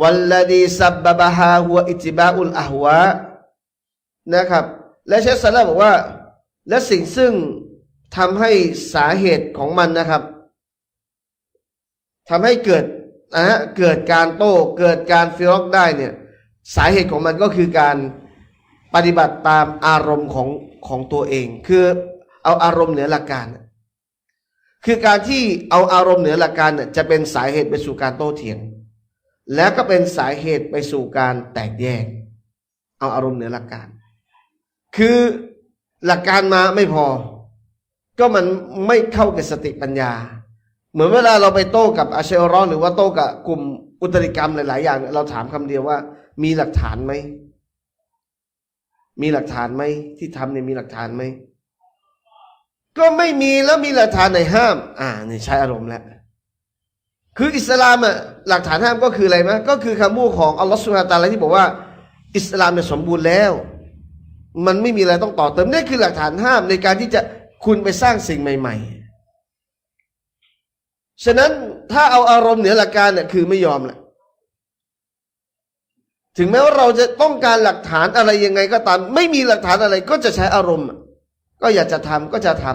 วัลลดีซับบะบะฮาหัวอิติบาอุลอะฮวะนะครับ และเชคซาลาบอกว่า และสิ่งซึ่งทำให้สาเหตุของมันนะครับทำให้เกิดนะฮะเกิดการโต้เกิดการฟิรอกได้เนี่ยสาเหตุของมันก็คือการปฏิบัติตามอารมณ์ของของตัวเอง คือเอาอารมณ์เหนือหลักการ คือการที่เอาอารมณ์เหนือหลักการเนี่ยจะเป็นสาเหตุไปสู่การโต้เถียง แล้วก็เป็นสาเหตุไปสู่การแตกแยก เอาอารมณ์เหนือหลักการ คือหลักการมาไม่พอ ก็มันไม่เข้ากับสติปัญญา เหมือนเวลาเราไปโต้กับอาเชอรอนหรือว่าโต้กับกลุ่มอุตริกรรมหลาย ๆ อย่าง เราถามคำเดียวว่า มีหลักฐานไหม มีหลักฐานไหมที่ทำเนี่ยมีหลักฐานไหมก็ไม่มีแล้วมีหลักฐานไหนห้าม อ่านี่ใช้อารมณ์แล้ว คืออิสลามอะหลักฐานห้ามก็คืออะไรไหมก็คือคำพูดของอัลลอฮฺสุบฮานะฮูวะตะอาลที่บอกว่า อิสลามเนี่ยสมบูรณ์แล้ว มันไม่มีอะไรต้องต่อเติมนี่คือหลักฐานห้ามในการที่จะคุณไปสร้างสิ่งใหม่ ๆ ฉะนั้นถ้าเอาอารมณ์เหนือหลักการเนี่ยคือไม่ยอมแหละถึงแม้ว่าเราจะต้องการหลักฐานอะไรยังไงก็ตาม ไม่มีหลักฐานอะไรก็จะใช้อารมณ์ ก็อยากจะทำก็จะท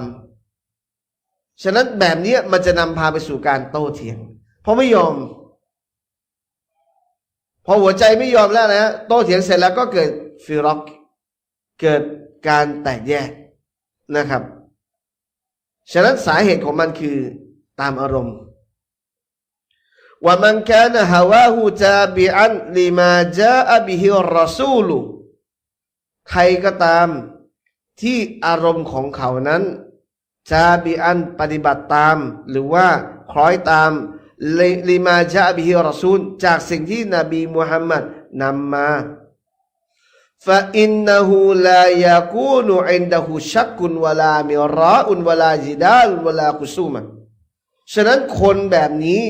ำฉะนั้นแบบนี้มันจะนำพาไปสู่การโต้เถียง เพราะไม่ยอม พอหัวใจไม่ยอมแล้วนะโต้เถียงเสร็จแล้วก็เกิดฟิร็อกเกิดการแตกแยกนะครับ ฉะนั้นสาเหตุของมันคือตามอารมณ์ว่ามันแค่นฮาวาหูจาบิอันลิมาจาอบิฮิรอซูลุใครก็ตามที่อารมณ์ของเขานั้นจาบิอันปฏิบัติตาม หรือว่าคล้อยตาม ลิมาจาบิฮิรอซูลจากสิ่งที่นบีมุฮัมมัดนำมาฟาอินนะฮูลายาคูนูอินดะฮูชักุนวลามิราอุนวลาจิดาลวลาคุซูมะฉะนั้นคนแบบนี้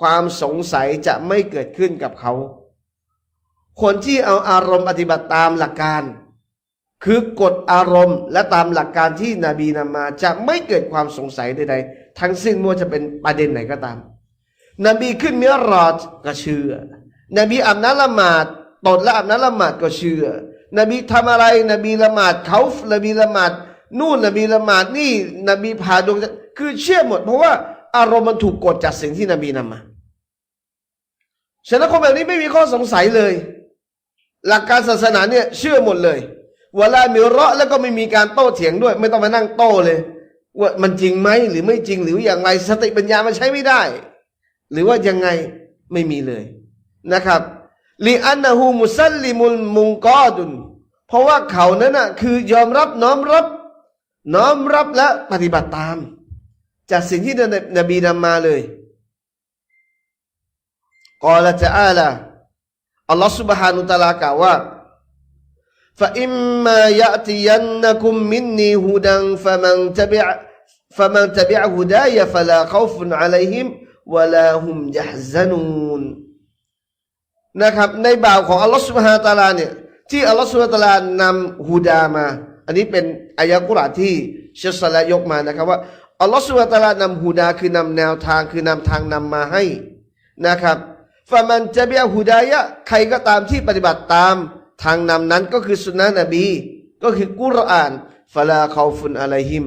ความสงสัยจะไม่เกิดขึ้นกับเขา คนที่เอาอารมณ์ปฏิบัติตามหลักการ คือกฎอารมณ์และตามหลักการที่นบีนำมาจะไม่เกิดความสงสัยใดๆทั้งสิ้นไม่ว่าจะเป็นประเด็นไหนก็ตาม นบีขึ้นเมียรอดก็เชื่อ นบีอาบน้ำละหมาดตดและอาบน้ำละหมาดก็เชื่อ นบีทำอะไร นบีละหมาดเขานบีละหมาดนู่นนบีละหมาดนี่ นบีผ่าดวงจันทร์คือเชื่อหมด เพราะว่าอารมณ์มันถูกกดจากสิ่งที่นบีนำมาฉะนั้นคนแบบนี้ไม่มีข้อสงสัยเลย หลักการศาสนาเนี่ยเชื่อหมดเลยเวลามีเราะแล้วก็ไม่มีการโต้เถียงด้วย ไม่ต้องมานั่งโต้เลย ว่ามันจริงไหมหรือไม่จริงหรืออย่างไรสติปัญญามันใช้ไม่ได้ หรือว่ายังไงไม่มีเลยนะครับลีอันนะฮูมุซัลลิมุลมุงกอดุนเพราะว่าเขานั้นน่ะคือยอมรับน้อมรับ น้อมรับและปฏิบัติตาม จากสิ่งที่นบีนำมาเลยกอละจะอาละอัลลอฮฺ سبحانه และ تعالى กล่าวว่า فإما يأتينكم مني هدى فمن تبع فمن تبع هداي فلا خوف عليهم วลาหุมยะซานูนนะครับ ในบ่าวของอัลลอฮฺสุบฮานตาลาเนี่ยที่อัลลอฮฺสุบฮานตาลานำฮูดามา อันนี้เป็นอายะกุรานที่เชสลยกมานะครับว่าอัลลอฮฺสุบฮานตาลานำฮูดาคือนำแนวทางคือนำทางนำมาให้นะครับฟามันจะเบียฮูดายะใครก็ตามที่ปฏิบัติตามทางนำนั้นก็คือสุนนะนบี ก็คือกุรอานฟาลาขาฟุนอะลัยฮิม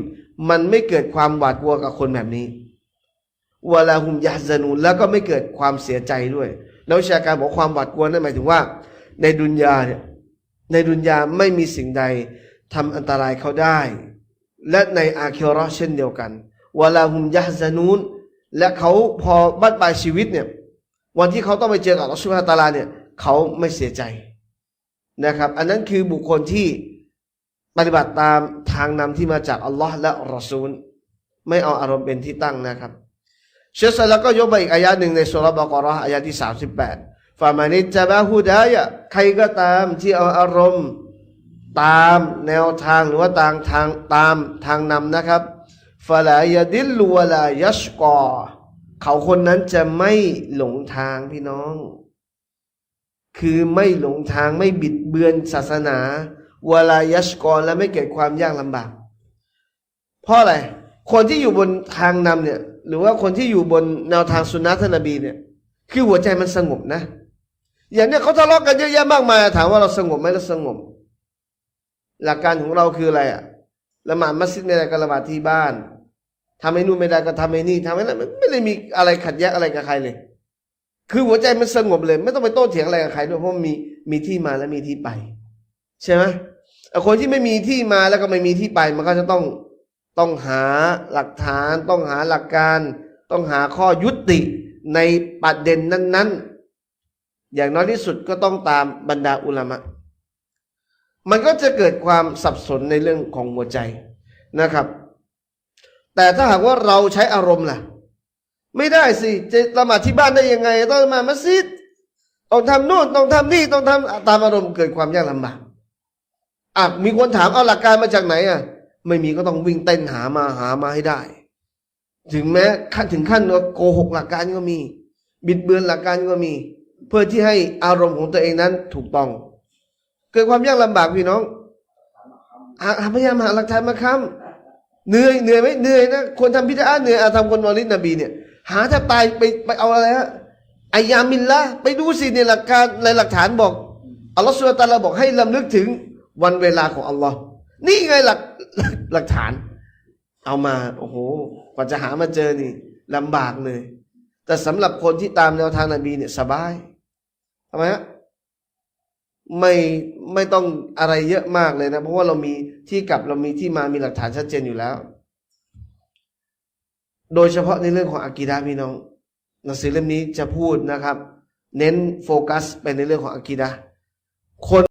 มันไม่เกิดความหวาดกลัวกับคนแบบนี้ วลาหุมยะฮซานูนแล้วก็ไม่เกิดความเสียใจด้วยนักวิชาการบอกความหวาดกลัวนั่นหมายถึงว่า ในดุนยาเนี่ยในดุนยาไม่มีสิ่งใดทำอันตรายเขาได้ และในอาคิเราะห์เช่นเดียวกันวลาหุมยะฮซานูนและเขาพอบั้นปลายชีวิตเนี่ยวันที่เขาต้องไปเจอกับอัลลอฮฺสุบฮานตาลาเนี่ยเขาไม่เสียใจนะครับ อันนั้นคือบุคคลที่ปฏิบัติตามทางนำที่มาจากอัลลอฮ์และรอซูล ไม่เอาอารมณ์เป็นที่ตั้งนะครับ เชคซัลแล้วก็ยกมาอีกอายะหนึ่งในสุรบากรออายะที่สามสิบแปดฟามานิจบะฮูดายะใครก็ตามที่เอาอารมณ์ตามแนวทางหรือว่าตามทางตามทางนำนะครับฟาลายดิลวลายัชกอเขาคนนั้นจะไม่หลงทางพี่น้อง คือไม่หลงทางไม่บิดเบือนศาสนาวลายัชกรและไม่เกิดความยากลำบาก เพราะอะไร คนที่อยู่บนทางนำเนี่ย หรือว่าคนที่อยู่บนแนวทางสุนนะท่านนบีเนี่ย คือหัวใจมันสงบนะ อย่างเนี้ยเขาทะเลาะกันเยอะแยะมากมายถามว่าเราสงบไหมเราสงบ หลักการของเราคืออะไรอะละหมาดมัสยิดไม่ได้ก็ละหมาดที่บ้านทำไอ้นู่นไม่ได้ก็ทำไอ้นี่ทำไอ้นั่นไม่ได้มีอะไรขัดแย้งอะไรกับใครเลย คือหัวใจมันสงบเลย ไม่ต้องไปโต้เถียงอะไรกับใครด้วยเพราะมีมีที่มาและมีที่ไป ใช่ไหมคนที่ไม่มีที่มาแล้วก็ไม่มีที่ไปมันก็จะต้อง ต้องหาหลักฐานต้องหาหลักการ ต้องหาข้อยุติในประเด็นนั้นๆ อย่างน้อยที่สุดก็ต้องตามบรรดาอุลามะ มันก็จะเกิดความสับสนในเรื่องของหัวใจนะครับ แต่ถ้าหากว่าเราใช้อารมณ์ล่ะ ไม่ได้สิจะละหมาดที่บ้านได้ยังไง ต้องมามัสยิดต้องทำนู่นต้องทำนี่ต้องทำตามอารมณ์เกิดความยากลำบากอะมีคนถามเอาหลักการมาจากไหนอะ ไม่มีก็ต้องวิ่งเต้นหามาหามาให้ได้ ถึงแม้ขั้นถึงขั้นว่าโกหกหลักการก็มี บิดเบือนหลักการก็มี เพื่อที่ให้อารมณ์ของตัวเองนั้นถูกต้อง เกิดความยากลำบากพี่น้องหาพยายามหาหลักฐานมาค้ำเหนื่อยเหนื่อยไหมเหนื่อยนะคนทำพิธีอาเหนื่อยอาทำคนมอลิดนบีเนี่ย หาแทบตายไปไปเอาอะไรฮะอายามินละไปดูสิในหลักการในหลักฐานบอกอัลลอฮฺสุลตาลาบอกให้ลำลึกถึงวันเวลาของอัลลอฮ์ นี่ไงหลักหลักฐาน เอามา โอ้โหกว่าจะหามาเจอนี่ลำบากเลย แต่สำหรับคนที่ตามแนวทางนบีเนี่ยสบายทำไมฮะไม่ไม่ต้องอะไรเยอะมากเลยนะ เพราะว่าเรามีที่กลับเรามีที่มามีหลักฐานชัดเจนอยู่แล้ว โดยเฉพาะในเรื่องของอากีดะห์พี่น้องหนังสือเล่มนี้จะพูดนะครับ เน้นโฟกัสไปในเรื่องของอากีดะห์คน